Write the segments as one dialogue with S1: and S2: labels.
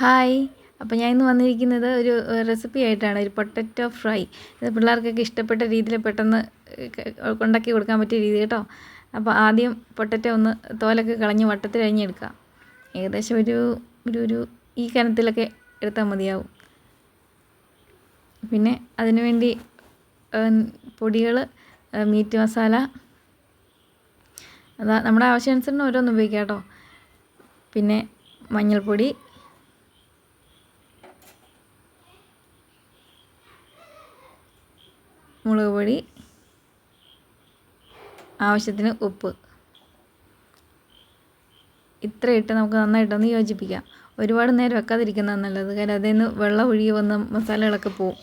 S1: Hi. അപ്പോൾ ഞാൻ ഇന്ന് വന്നിരിക്കുന്നത് ഒരു റെസിപ്പി ആയിട്ടാണ്. ഒരു പൊട്ടറ്റോ ഫ്രൈ ഇത് പിള്ളേർക്കൊക്കെ ഇഷ്ടപ്പെട്ട രീതിയിൽ പെട്ടെന്ന് ഉണ്ടാക്കി കൊടുക്കാൻ പറ്റിയ രീതി കേട്ടോ. അപ്പോൾ ആദ്യം പൊട്ടറ്റോ ഒന്ന് തോലൊക്കെ കളഞ്ഞ് വട്ടത്തിൽ അരിഞ്ഞെടുക്കുക. ഏകദേശം ഒരു ഒരു ഒരു ഈ കനത്തിലൊക്കെ എടുത്താൽ മതിയാവും. പിന്നെ അതിനുവേണ്ടി പൊടികൾ മീറ്റ് മസാല അതാ നമ്മുടെ ആവശ്യാനുസരണം ഓരോന്ന് ഉപയോഗിക്കാം കേട്ടോ. പിന്നെ മഞ്ഞൾപ്പൊടി മുളക് പൊടി ആവശ്യത്തിന് ഉപ്പ്. ഇത്ര ഇട്ട് നമുക്ക് നന്നായിട്ടൊന്ന് യോജിപ്പിക്കാം. ഒരുപാട് നേരം വെക്കാതിരിക്കുന്നതാണ് നല്ലത്. കാരണം അതിൽ നിന്ന് വെള്ളം ഒഴുകി വന്ന മസാലകളൊക്കെ പോവും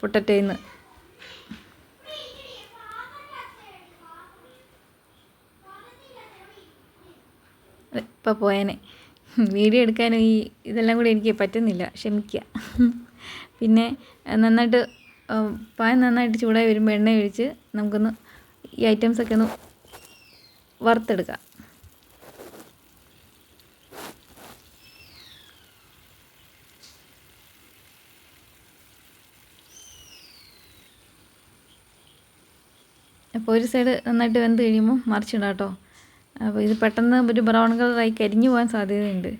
S1: പൊട്ടറ്റയിൽ നിന്ന് ഇപ്പോൾ പോയേനെ. വീഡിയോ എടുക്കാനും ഈ ഇതെല്ലാം കൂടി എനിക്ക് പറ്റുന്നില്ല. ക്ഷമിക്കുക പിന്നെ നന്നായിട്ട് പാൻ നന്നായിട്ട് ചൂടായി വരുമ്പോൾ എണ്ണ ഒഴിച്ച് നമുക്കൊന്ന് ഈ ഐറ്റംസൊക്കെ ഒന്ന് വറുത്തെടുക്കാം. അപ്പോൾ ഒരു സൈഡ് നന്നായിട്ട് വെന്ത് കഴിയുമ്പോൾ മറിച്ചിടാം കേട്ടോ. അപ്പോൾ ഇത് പെട്ടെന്ന് ഒരു ബ്രൗൺ കളറായി കരിഞ്ഞു പോകാൻ സാധ്യതയുണ്ട്.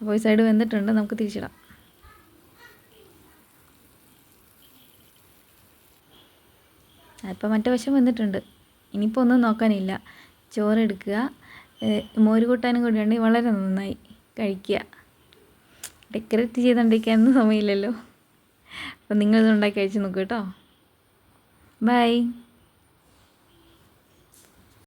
S1: അപ്പോൾ ഒരു സൈഡ് വെന്തിട്ടുണ്ട് നമുക്ക് തിരിച്ചിടാം. അപ്പോൾ മറ്റേ വശം വന്നിട്ടുണ്ട്. ഇനിയിപ്പോൾ ഒന്നും നോക്കാനില്ല. ചോറ് എടുക്കുക മോര് കൂട്ടാനും കൂടി ഉണ്ടെങ്കിൽ വളരെ നന്നായി കഴിക്കുക. ഡെക്കറേറ്റ് ചെയ്തുകൊണ്ടിരിക്കാനൊന്നും സമയമില്ലല്ലോ. അപ്പം നിങ്ങളിത് ഉണ്ടാക്കി കഴിച്ച് നോക്കൂ കേട്ടോ. ബൈ